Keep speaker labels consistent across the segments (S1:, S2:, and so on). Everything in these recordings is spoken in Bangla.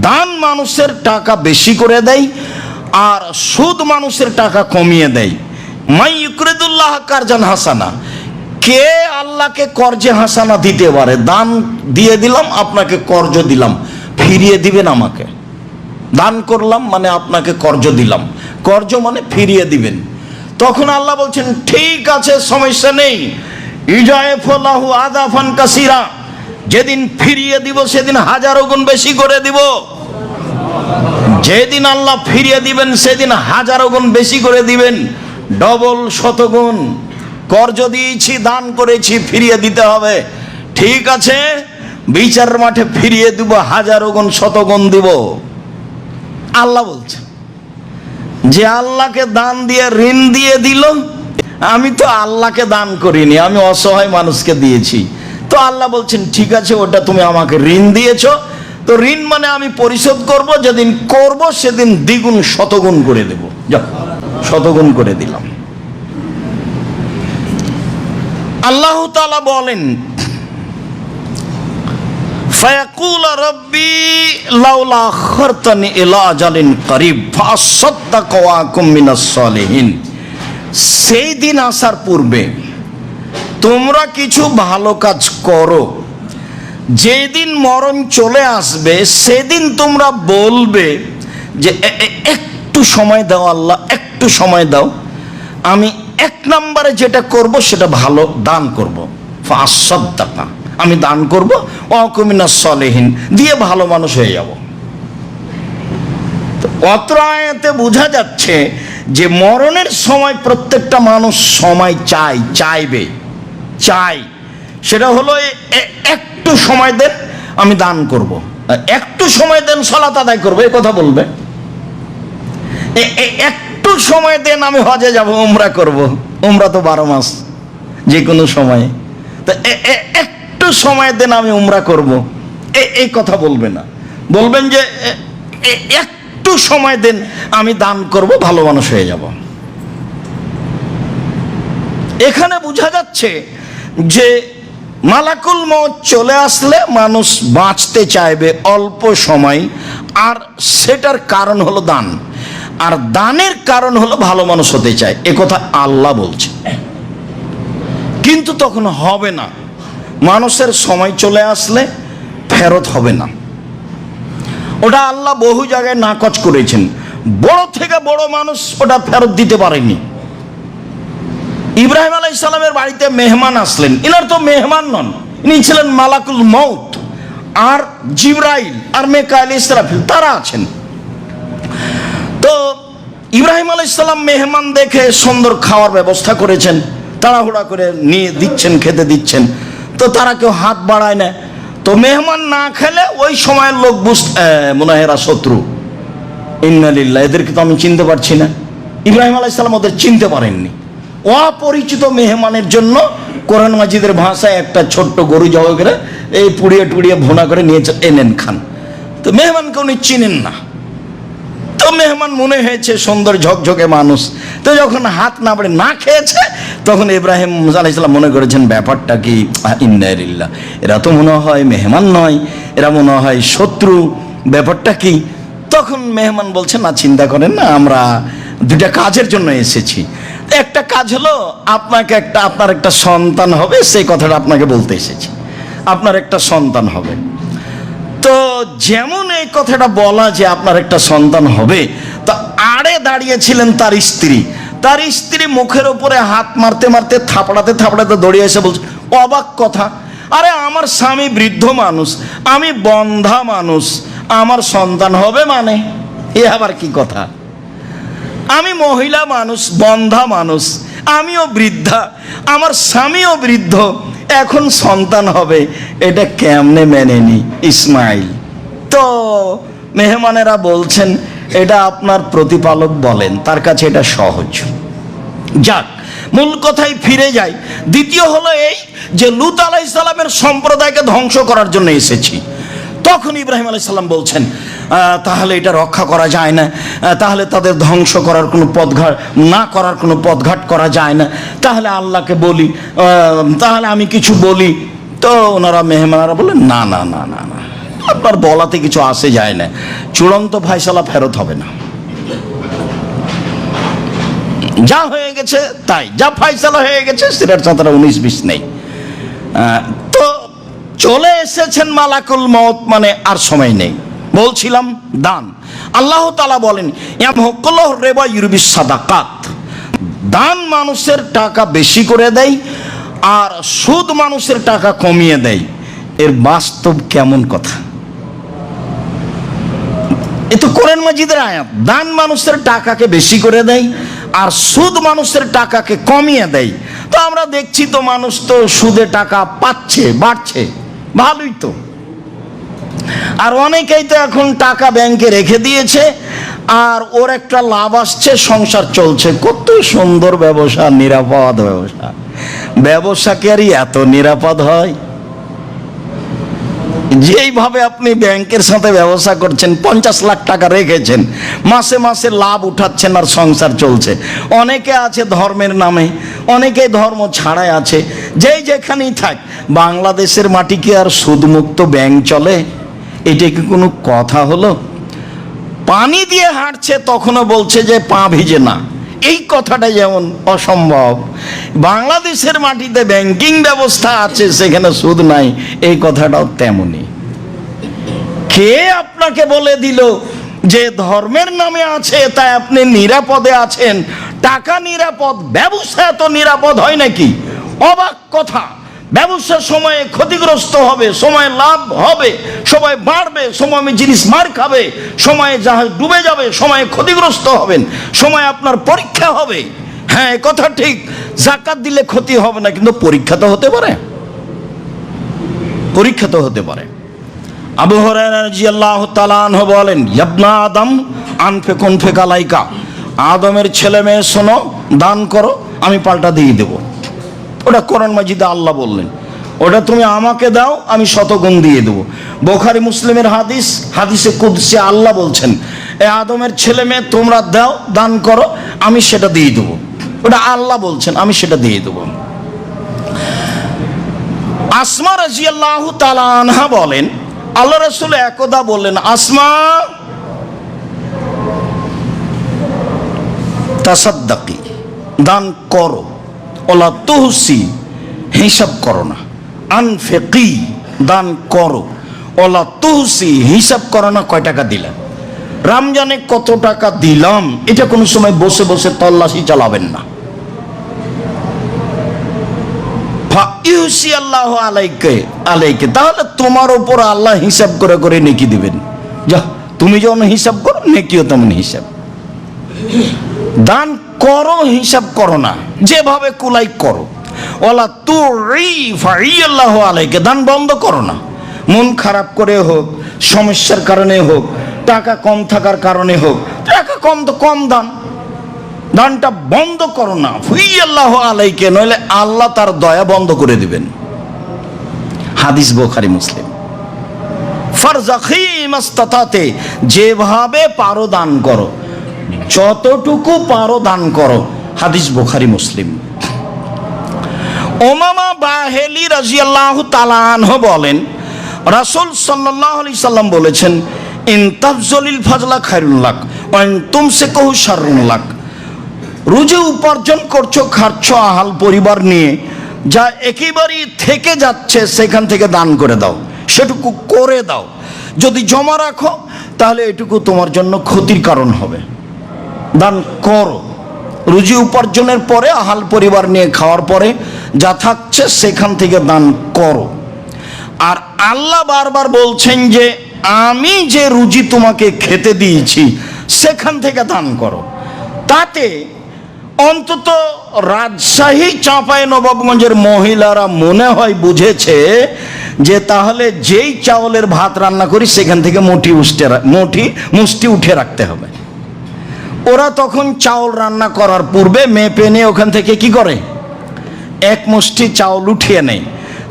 S1: দান মানুষের টাকা বেশি করে দেয়, আর সুদ মানুষের টাকা কমিয়ে দেয়। মাই ইকরিদুল্লাহ কারজান হাসানা, কে আল্লাহকে কর্জে হাসানা দিতে পারে? দান দিয়ে দিলাম, আপনাকে কর্জ দিলাম, ফিরিয়ে দিবেন আমাকে। দান করলাম মানে আপনাকে কর্জ দিলাম। কর্জ মানে ফিরিয়ে দিবেন। তখন আল্লাহ বলছেন, ঠিক আছে, সমস্যা নেই। ইজায়ফলাহু আদাফান কাসিরা। যেদিন ফিরিয়ে দিব, সেদিন হাজারো গুণ বেশি করে দিব। যেদিন আল্লাহ ফিরিয়ে দিবেন, সেদিন হাজারো গুণ বেশি করে দিবেন। ডবল শতগুণ। কর্জ দিয়েছি দান করেছি, ফিরিয়ে দিতে হবে। ঠিক আছে, বিচার মাঠে ফিরিয়ে দিব, হাজারো গুণ শতগুণ দিব। আল্লাহ বলছে, যে আল্লাহকে দান দিয়ে ঋণ দিয়ে দিল, আমি তো আল্লাহকে দান করিনি, আমি অসহায় মানুষকে দিয়েছি। তো আল্লাহ বলছেন, ঠিক আছে, ওটা তুমি আমাকে ঋণ দিয়েছ। তো ঋণ মানে আমি পরিশোধ করব, যেদিন করব সেদিন দ্বিগুণ, শতগুণ করে দেব। শতগুণ করে দিলাম। আল্লাহ তালা বলেন সেই দিন আসার পূর্বে তোমরা কিছু ভালো কাজ করো। যেদিন মরণ চলে আসবে, সেদিন তোমরা বলবে যে একটু সময় দাও আল্লাহ, একটু সময় দাও। আমি এক নম্বরে যেটা করব, সেটা ভালো দান করব। আমি দান করব অকুমিনা সলেহীন, দিয়ে ভালো মানুষ হয়ে যাব। তো অত্র আয়াতে বোঝা যাচ্ছে যে, মরণের সময় প্রত্যেকটা মানুষ সময় চাই চাইবে। চাই। সেটা হলো একটু সময় দেন, আমি দান করব। একটু সময় দেন, সলাত আদায় করব, এ কথা বলবে। একটু সময় দেন, আমি হজে যাব, উমরা করব। উমরা তো বারো মাস যে কোনো সময়ে। তো একটু সময় দেন, আমি উমরা করব। এই কথা বলবে না। বলবেন যে একটু সময় দেন, আমি দান করব, ভালো মানুষ হয়ে যাব। এখানে বোঝা যাচ্ছে যে মালাকুল মত চলে আসলে মানুষ বাঁচতে চাইবে অল্প সময়, আর সেটার কারণ হলো দান। আর দানের কারণ হলো ভালো মানুষ হতে চায় কথা আল্লাহ বলছে। কিন্তু তখন হবে না। মানুষের সময় চলে আসলে ফেরত হবে না। ওটা আল্লাহ বহু জায়গায় নাকচ করেছেন। বড় থেকে বড় মানুষ ওটা ফেরত দিতে পারেনি। ইব্রাহিম আলাই ইসলামের বাড়িতে মেহমান আসলেন। ইনার তো মেহমান নন, ইনি ছিলেন মালাকুল মৌত আর জিব্রাইল আর মেকাইল ইসরাফিল তারা আছেন। তো ইব্রাহিম আলাই ইসলাম মেহমান দেখে সুন্দর খাওয়ার ব্যবস্থা করেছেন, তাড়াহুড়া করে নিয়ে দিচ্ছেন, খেতে দিচ্ছেন। তো তারা কেউ হাত বাড়ায় না। তো মেহমান না খেলে ওই সময়ের লোক বুঝতে মনে হয় এরা শত্রু। ইন্নালিল্লাহ, এদেরকে তো আমি চিনতে পারছি না। ইব্রাহিম আলাইসাল্লাম ওদের চিনতে পারেননি। অপরিচিত মেহমানের জন্য কোরআন মাজিদের ভাষায় একটা ছোট্ট গরু জবাই করে এই পুড়িয়ে টুড়িয়ে ভোনা করে নিয়ে এনেন খান। তো মেহমানকে উনি চিনেন না। তো মেহমান মনে হয়েছে সুন্দর ঝকঝকে মানুষ। তো যখন হাত না পড়ে না খেয়েছে, তখন ইব্রাহিম আলাইসাল্লাম মনে করেছেন, ব্যাপারটা কি? ইন্দারিল্লা এরা তো মনে হয় মেহমান নয়, এরা মনে হয় শত্রু। ব্যাপারটা কি? তখন মেহমান বলছে, না, চিন্তা করেন না, আমরা দুটা কাজের জন্য এসেছি। একটা কাজ হলো, আপনাকে একটা, আপনার একটা সন্তান হবে, সেই কথাটা আপনাকে বলতে এসেছি। আপনার একটা সন্তান হবে। তো যেমন এই কথাটা বলা যে আপনার একটা সন্তান হবে, তো আড়ে দাঁড়িয়েছিলেন তার স্ত্রী। তার স্ত্রী মুখের উপরে হাত মারতে মারতে থাপড়াতে থাপড়াতে দৌড়িয়ে এসে বলছে, অবাক কথা, আরে আমার স্বামী বৃদ্ধ মানুষ, আমি বন্ধা মানুষ, আমার সন্তান হবে মানে? এ আবার কি কথা? আমি মহিলা মানুষ বন্ধা মানুষ আমিও বৃদ্ধা আমার স্বামীও বৃদ্ধ এখন সন্তান হবে এটা কেমনে মেনে নি ইসমাইল? তো মেহমানেরা বলছেন এটা আপনার প্রতিপালক বলেন তার কাছে এটা সহজ। যাক মূল কথায় ফিরে যাই দ্বিতীয় হলো এই যে লুত আলাইহিস সম্প্রদায়কে ধ্বংস করার জন্য এসেছি। তখন ইব্রাহিম আলাইসাল্লাম বলছেন "আহ, তাহলে এটা রক্ষা করা যায় না। তাহলে তাদের ধ্বংস করার কোনো পথঘাট, না করার কোনো পথঘাট করা যায় না। তাহলে আল্লাহকে বলি তাহলে আমি কিছু বলি। তো ওনারা মেহমানারা বললেন না না না না না, আপনার বলাতে কিছু আসে যায় না। চূড়ান্ত ফায়সালা ফেরত হবে না। যা হয়ে গেছে তাই, যা ফাইসালা হয়ে গেছে, সেটার সাঁতারা উনিশ বিশ নেই। তো চলে এসেছেন মালাকুল মত মানে আর সময় নেই। বলছিলাম দান। আল্লাহ তালা বলেন রেবা ইউরবি দান মানুষের টাকা বেশি করে দেয়, আর সুদ মানুষের টাকা কমিয়ে দেয়। এর বাস্তব কেমন কথা? এ তো কোরআন মাজিদের আয়াত। দান মানুষের টাকাকে বেশি করে দেয়, আর সুদ মানুষের টাকাকে কমিয়ে দেয়। তো আমরা দেখছি তো মানুষ তো সুদে টাকা পাচ্ছে, বাড়ছে। ভালোই তো। আর অনেকেই তো এখন টাকা ব্যাংকে রেখে দিয়েছে, আর ওর একটা লাভ আসছে, সংসার চলছে। কত সুন্দর ব্যবসা, নিরাপদ ব্যবসা। ব্যবসা কি আর এত নিরাপদ হয়? যেইভাবে আপনি ব্যাংকের সাথে ব্যবসা করছেন, পঞ্চাশ লাখ টাকা রেখেছেন, মাসে মাসে লাভ উঠাচ্ছেন আর সংসার চলছে। অনেকে আছে ধর্মের নামে, অনেকে ধর্ম ছাড়াই আছে। যেই যেখানেই থাক, বাংলাদেশের মাটি কি আর সুদমুক্ত ব্যাংক চলে? এটা কি কোনো কথা হলো? পানি দিয়ে হাঁটছে তখনও বলছে যে পা ভিজে না। এই কথাটা যেমন অসম্ভব। বাংলাদেশের মাটিতে ব্যাংকিং ব্যবস্থা আছে, সেখানে সুদ নাই, এই কথাটাও তেমনই। কে আপনাকে বলে দিল যে ধর্মের নামে আছে, তাই আপনি নিরাপদে আছেন? টাকা নিরাপদ, ব্যবসা এত নিরাপদ হয় নাকি? অবাক কথা। ব্যবসার সময়ে ক্ষতিগ্রস্ত হবে, সময় লাভ হবে, সময় বাড়বে, সময় জিনিস মার খাবে, সময়ে জাহাজ ডুবে যাবে, সময়ে ক্ষতিগ্রস্ত হবেন, সময় আপনার পরীক্ষা হবে। হ্যাঁ কথা ঠিক। জাকাত দিলে ক্ষতি হবে না, কিন্তু পরীক্ষা তো হতে পারে। পরীক্ষা তো হতে পারে। আবু হরাহ তালানহ বলেন, ইয়াবনা আদম আনফে কোনফে কালাইকা। আদমের ছেলে মেয়ে শোনো, দান করো, আমি পাল্টা দিয়ে দেব। ওটা কোরআন মাজিদে আল্লাহ বললেন। ওটা তুমি আমাকে দাও, আমি শতগুণ দিয়ে দেবো। বোখারি মুসলিমের হাদিস, হাদিসে কুদসে আল্লাহ বলছেন, এ আদমের ছেলে মেয়ে, তোমরা দাও, দান করো, আমি সেটা দিয়ে দেবো। ওটা আল্লাহ বলছেন, আমি সেটা দিয়ে দেবো। আসমা রাজিয়াল্লাহ তালা আনহা বলেন, আল্লাহ রসুল একদা বললেন, আসমা, তাসাদ্দাকি, দান করো। ওলা তুহসি, হিসাব করো না। আনফেকি, দান করো। ওলা তুহসি, হিসাব করো না কয় টাকা দিলাম। রমজানে কত টাকা দিলাম, এটা কোনো সময় বসে বসে তল্লাশি চালাবেন না। ইউসি আল্লাহ আলাইকে আলাইকে, তাহলে তোমার উপর আল্লাহ হিসাব করে করে নেকি দিবেন। যা, তুমি যেমন হিসাব করো, নেকিও তেমন হিসাব। দান করো, হিসাব করো না। যেভাবে কুলাই করো ওলা তু আল্লাহ আলাইকে, দান বন্ধ করো না। মন খারাপ করে হোক, সমস্যার কারণে হোক, টাকা কম থাকার কারণে হোক, টাকা কম তো কম দান। দানটা বন্ধ করো না ফুই আল্লাহ আলাইকে, নইলে আল্লাহ তার দয়া বন্ধ করে দিবেন। হাদিস বোখারি মুসলিম। ফারজাখিমাস্তাতে যেভাবে পারো দান করো, যতটুকু পারো দান করো হাদিস বোখারি, মুসলিম। ওমামা বাহেলি রাজিয়াল্লাহ তালানহ বলেন, রাসুল সাল্লাল্লাহু আলাইহি সাল্লাম বলেছেন, ইন তাফজলিল ফাজলা খায়রুল লাক, ওয়া ইন তুমসিকুহু শাররুল লাক। রুজি উপার্জন করছ, খাচ্ছ আহাল পরিবার নিয়ে, যা একেবারেই থেকে যাচ্ছে, সেখান থেকে দান করে দাও, সেটুকু করে দাও। যদি জমা রাখো, তাহলে এটুকু তোমার জন্য ক্ষতির কারণ হবে। দান করো। রুজি উপার্জনের পরে, আহাল পরিবার নিয়ে খাওয়ার পরে যা থাকছে সেখান থেকে দান করো। আর আল্লাহ বারবার বলছেন যে, আমি যে রুজি তোমাকে খেতে দিয়েছি, সেখান থেকে দান করো। তাতে অন্তত রাজশাহী, চাঁপাই, নবাবগঞ্জের মহিলারা মনে হয় বুঝেছে যে, তাহলে যেই চাউলের ভাত রান্না করি, সেখান থেকে মুঠি উঠে মুঠি, মুষ্টি উঠে রাখতে হবে। ওরা তখন চাউল রান্না করার পূর্বে মেপে নিয়ে ওখান থেকে কি করে? এক মুষ্টি চাউল উঠিয়ে নেয়।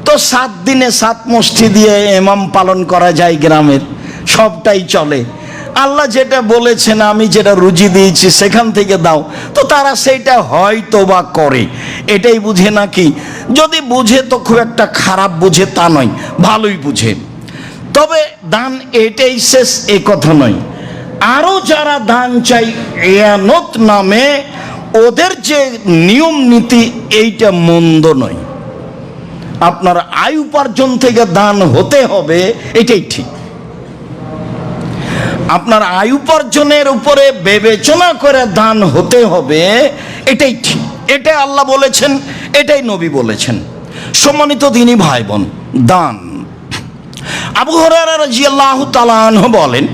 S1: তো সাত দিনে সাত মুষ্টি দিয়ে এমাম পালন করা যায় গ্রামের। সবটাই চলে। আল্লাহ যেটা বলেছেন, আমি যেটা রুজি দিয়েছি, সেখান থেকে দাও। তো তারা সেইটা হয়তো বা করে। এটাই বুঝে নাকি? যদি বুঝে তো খুব একটা খারাপ বুঝে তা নয়, ভালোই বুঝে। তবে দান এটাই শেষ, এ কথা নয়। আরও যারা দান চাই এয়ানত নামে, ওদের যে নিয়ম নীতি, এইটা মন্দ নয়। আপনার আয় উপার্জন থেকে দান হতে হবে, এটাই ঠিক। আপনার আয় উপার্জনের উপরে বিবেচনা করে দান হতে হবে, এটাই ঠিক। এটা আল্লাহ বলেছেন, এটাই নবী বলেছেন। সম্মানিত দিনী ভাই বোন দান। আবু হরারা রাজিয়াল্লাহু তাআলা আনহু বলেন